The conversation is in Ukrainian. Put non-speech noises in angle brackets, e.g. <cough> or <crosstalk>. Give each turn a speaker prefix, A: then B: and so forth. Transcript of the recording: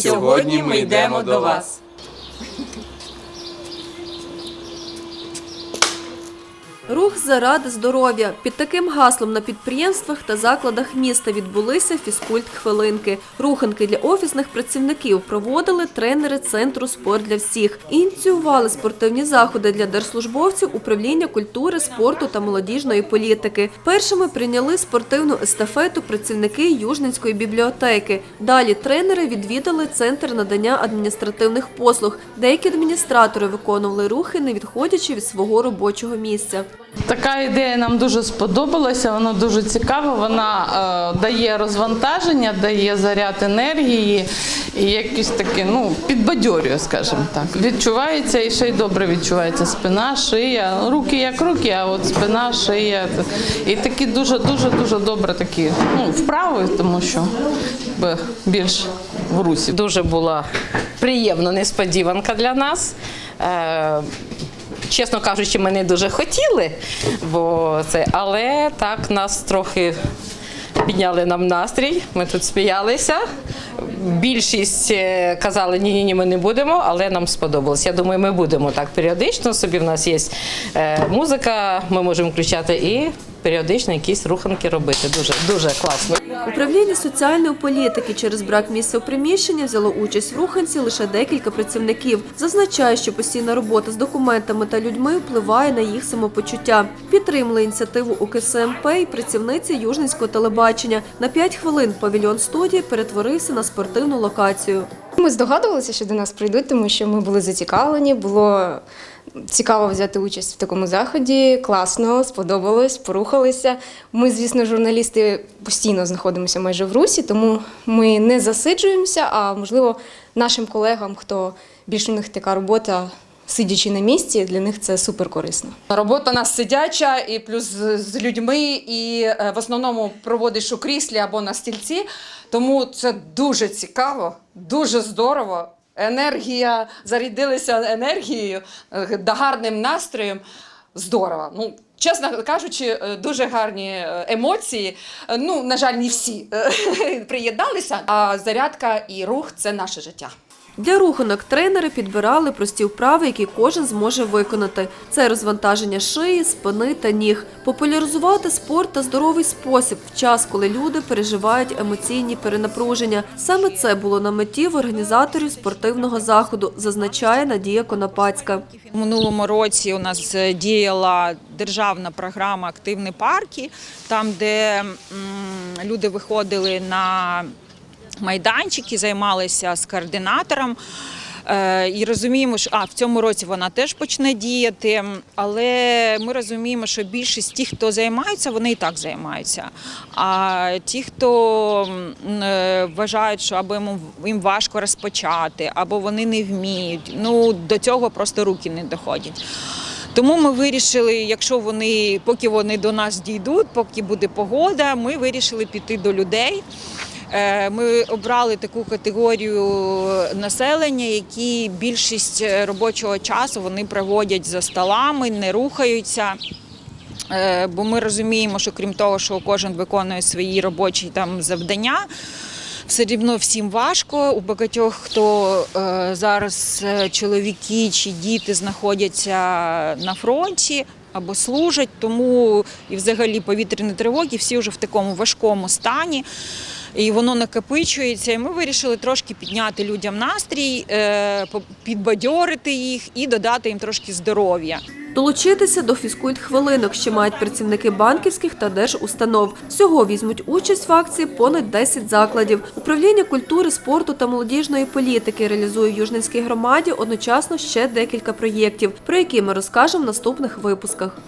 A: Сьогодні ми йдемо до вас.
B: Рух заради здоров'я під таким гаслом на підприємствах та закладах міста відбулися фізкульт-хвилинки. Руханки для офісних працівників проводили тренери центру спорт для всіх. Ініціювали спортивні заходи для держслужбовців управління культури, спорту та молодіжної політики. Першими прийняли спортивну естафету працівники Южненської бібліотеки. Далі тренери відвідали центр надання адміністративних послуг. Деякі адміністратори виконували рухи, не відходячи від свого робочого місця.
C: Така ідея нам дуже сподобалася, вона дуже цікава. Вона е, дає розвантаження, дає заряд енергії і якісь таке, ну, підбадьорює, скажімо так. Відчувається і ще й добре відчувається спина, шия, руки як руки, а от спина, шия. І такі дуже, дуже, добре такі ну, вправи, тому що більш в русі.
A: Дуже була приємна несподіванка для нас. Чесно кажучи, ми не дуже хотіли, бо це, але так нас трохи підняли нам настрій. Ми тут сміялися. Більшість е, казали, ні, ні, ні, ми не будемо, але нам сподобалось. Я думаю, ми будемо так періодично. Собі в нас є е, музика, ми можемо включати і періодично якісь руханки робити. Дуже дуже класно.
B: Управління соціальної політики через брак місця у приміщенні взяло участь в руханці лише декілька працівників. Зазначає, що постійна робота з документами та людьми впливає на їх самопочуття. Підтримали ініціативу УКСМП і працівниці Южницького телебачення. На 5 хвилин павільйон студії перетворився на спортивну локацію.
D: Ми здогадувалися, що до нас прийдуть, тому що ми були зацікавлені. Було цікаво взяти участь в такому заході. Класно, сподобалось, порухалися. Ми, звісно, журналісти постійно знаходимося майже в русі, тому ми не засиджуємося. А можливо, нашим колегам, хто більш у них така робота. Сидячи на місці, для них це супер корисно.
E: Робота у нас сидяча, і плюс з людьми, і е, в основному проводиш у кріслі або на стільці. Тому це дуже цікаво, дуже здорово. Енергія, зарядилися енергією, е, гарним настроєм. Здорово. Ну, чесно кажучи, е, дуже гарні емоції. Ну, на жаль, не всі <laughs> приєдналися. А зарядка і рух це наше життя.
B: Для руханок тренери підбирали прості вправи, які кожен зможе виконати. Це розвантаження шиї, спини та ніг, популяризувати спорт та здоровий спосіб в час, коли люди переживають емоційні перенапруження. Саме це було на меті в організаторів спортивного заходу, зазначає Надія Конопацька.
F: У минулому році у нас діяла державна програма Активні парки, там, де люди виходили на майданчики, займалися з координатором. Е, І розуміємо, що а в цьому році вона теж почне діяти, але ми розуміємо, що більшість тих, хто займається, вони і так займаються. А ті, хто е, вважають, що або їм важко розпочати, або вони не вміють, ну до цього просто руки не доходять. Тому ми вирішили, якщо вони, поки вони до нас дійдуть, поки буде погода, ми вирішили піти до людей. Е, Ми обрали таку категорію населення, які більшість робочого часу вони проводять за столами, не рухаються. Е, Бо ми розуміємо, що крім того, що кожен виконує свої робочі там завдання. Все рівно всім важко. У багатьох, хто е, зараз е, чоловіки чи діти знаходяться на фронті або служать, тому і взагалі повітряні тривоги всі вже в такому важкому стані. І воно накопичується. І ми вирішили трошки підняти людям настрій, е, підбадьорити їх і додати їм трошки здоров'я.
B: Долучитися до фізкульт-хвилинок ще мають працівники банківських та держустанов. Всього візьмуть участь в акції понад 10 закладів. Управління культури, спорту та молодіжної політики реалізує в Южненській громаді одночасно ще декілька проєктів, про які ми розкажемо в наступних випусках.